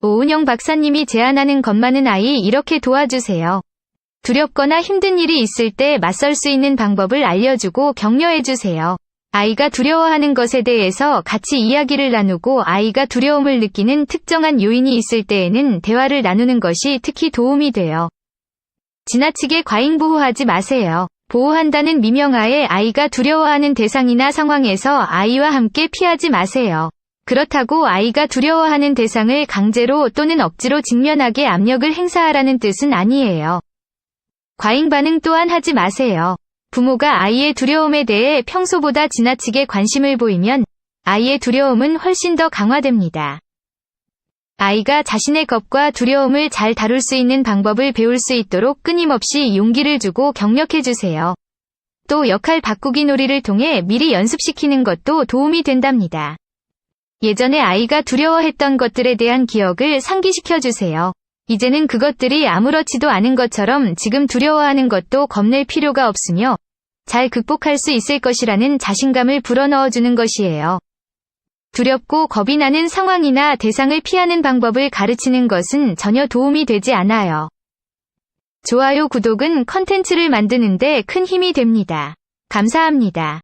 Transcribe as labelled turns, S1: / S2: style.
S1: 오은영 박사님이 제안하는 것만은 아이 이렇게 도와주세요. 두렵거나 힘든 일이 있을 때 맞설 수 있는 방법을 알려주고 격려해주세요. 아이가 두려워하는 것에 대해서 같이 이야기를 나누고 아이가 두려움을 느끼는 특정한 요인이 있을 때에는 대화를 나누는 것이 특히 도움이 돼요. 지나치게 과잉 보호하지 마세요. 보호한다는 미명하에 아이가 두려워하는 대상이나 상황에서 아이와 함께 피하지 마세요. 그렇다고 아이가 두려워하는 대상을 강제로 또는 억지로 직면하게 압력을 행사하라는 뜻은 아니에요. 과잉 반응 또한 하지 마세요. 부모가 아이의 두려움에 대해 평소보다 지나치게 관심을 보이면 아이의 두려움은 훨씬 더 강화됩니다. 아이가 자신의 겁과 두려움을 잘 다룰 수 있는 방법을 배울 수 있도록 끊임없이 용기를 주고 격려해 주세요. 또 역할 바꾸기 놀이를 통해 미리 연습시키는 것도 도움이 된답니다. 예전에 아이가 두려워했던 것들에 대한 기억을 상기시켜 주세요. 이제는 그것들이 아무렇지도 않은 것처럼 지금 두려워하는 것도 겁낼 필요가 없으며 잘 극복할 수 있을 것이라는 자신감을 불어넣어 주는 것이에요. 두렵고 겁이 나는 상황이나 대상을 피하는 방법을 가르치는 것은 전혀 도움이 되지 않아요. 좋아요, 구독은 컨텐츠를 만드는데 큰 힘이 됩니다. 감사합니다.